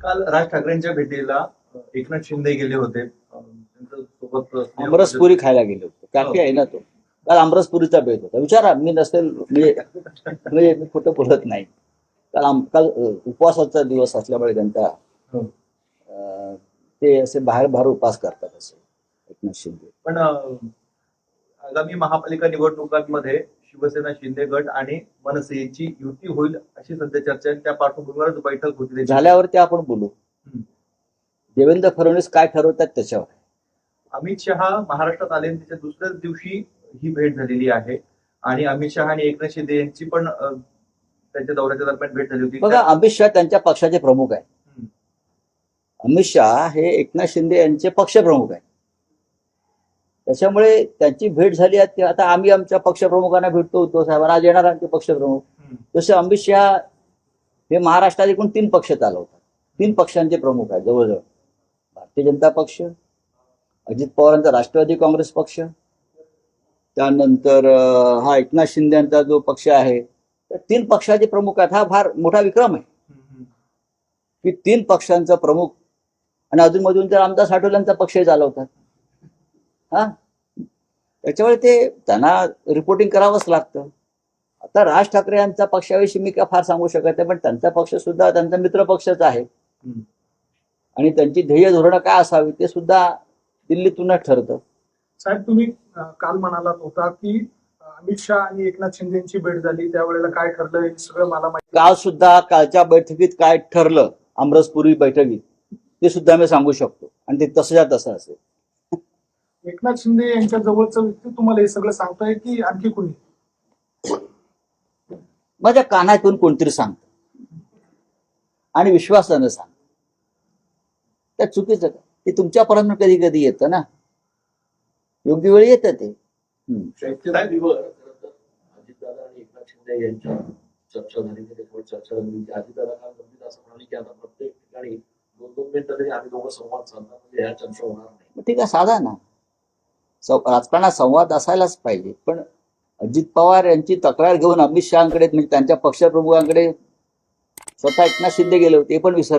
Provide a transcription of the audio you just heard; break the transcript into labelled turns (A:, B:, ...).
A: काल राज ठाकरेंच्या भेटीला एकनाथ शिंदे गेले होते. अ, त्यांचं सोबत
B: आमरसपुरी खायला गेलो होतो. काकी आहे ना तो. काल आमरसपुरीचा भेट होता. विचारा मी नसेल म्हणजे मी खोटं बोलत नाही. काल काल उपवासाचा दिवस असल्यामुळे त्यांचा
A: हो.
B: ते असे बाहेर बाहेर उपास करतात असे एकनाथ शिंदे.
A: पण आगामी महापालिका निवडणुकांमध्ये शिवसेना शिंदे गट आणि मनसेची युती होईल अशी सध्या चर्चा आहे. त्या पार्श्वभूमीवरच बैठक होती.
B: झाल्यावरती आपण बोलू. देवेंद्र फडणवीस काय ठरवतात त्याच्यावर?
A: अमित शहा महाराष्ट्रात आले त्याच्या दुसऱ्याच दिवशी ही भेट झालेली आहे. आणि अमित शहा आणि एकनाथ शिंदे यांची पण त्यांच्या दौऱ्याच्या दरम्यान भेट झाली होती.
B: बघा अमित शहा त्यांच्या पक्षाचे प्रमुख आहे. अमित शहा हे एकनाथ शिंदे यांचे पक्षप्रमुख आहे. त्याच्यामुळे त्यांची भेट झाली आहे. ते आता आम्ही आमच्या पक्षप्रमुखांना भेटतो उद्धव साहेबांना आज येणार आमचे पक्षप्रमुख. जसे अमित शहा हे महाराष्ट्रात एकूण तीन पक्ष चालवतात. तीन पक्षांचे प्रमुख आहेत जवळजवळ. भारतीय जनता पक्ष अजित पवारांचा राष्ट्रवादी काँग्रेस पक्ष त्यानंतर हा एकनाथ शिंदे यांचा जो पक्ष आहे तर तीन पक्षाचे प्रमुख आहेत. हा फार मोठा विक्रम आहे. की तीन पक्षांचा प्रमुख आणि अधूनमधून तर आमदार साठवल्यांचा पक्षही चालवतात. हा? त्याच्यामुळे ते त्यांना रिपोर्टिंग करावंच लागतं. आता राज ठाकरे यांचा पक्षाविषयी मी काय फार सांगू शकत नाही पण त्यांचा पक्ष सुद्धा त्यांचा मित्र पक्षच आहे. आणि त्यांची ध्येय धोरणं काय असावी ते सुद्धा दिल्लीतूनच ठरतं.
C: साहेब तुम्ही काल म्हणालात होता की अमित शहा आणि एकनाथ शिंदे यांची भेट झाली त्यावेळेला काय ठरलं हे सगळं मला माहिती
B: काल सुद्धा कालच्या बैठकीत काय ठरलं आमरसपुरी बैठकीत ते सुद्धा मी सांगू शकतो. आणि ते तसंच्या तसं असेल.
C: एकनाथ शिंदे यांच्या जवळचं व्यक्ती तुम्हाला हे सगळं सांगताय की आणखी कुणी?
B: माझ्या कानातून कोणतरी सांगतं. आणि विश्वासानं सांग त्या चुकीचं का? ते तुमच्यापर्यंत कधी कधी येतं ना. योग्य वेळी येतं ते.
D: अजितदादा आणि एकनाथ शिंदे यांच्या चर्चा झाली नाही त्याच्यावर चर्चा झाली. म्हणजे अजितदादा काल गंभीर असं म्हणाले की आता प्रत्येक ठिकाणी दोन दोन मिनिटं तरी आम्ही दोघं संवाद साधणार. म्हणजे ह्या चर्चा होणार नाही.
B: ठीक आहे साधा ना. राजकारणात संवाद असायलाच पाहिजे. पण अजित पवार यांची तक्रार घेऊन अमित शहाकडे म्हणजे त्यांच्या पक्षप्रमुखांकडे स्वतः एकनाथ शिंदे गेले होते ते पण विसरतात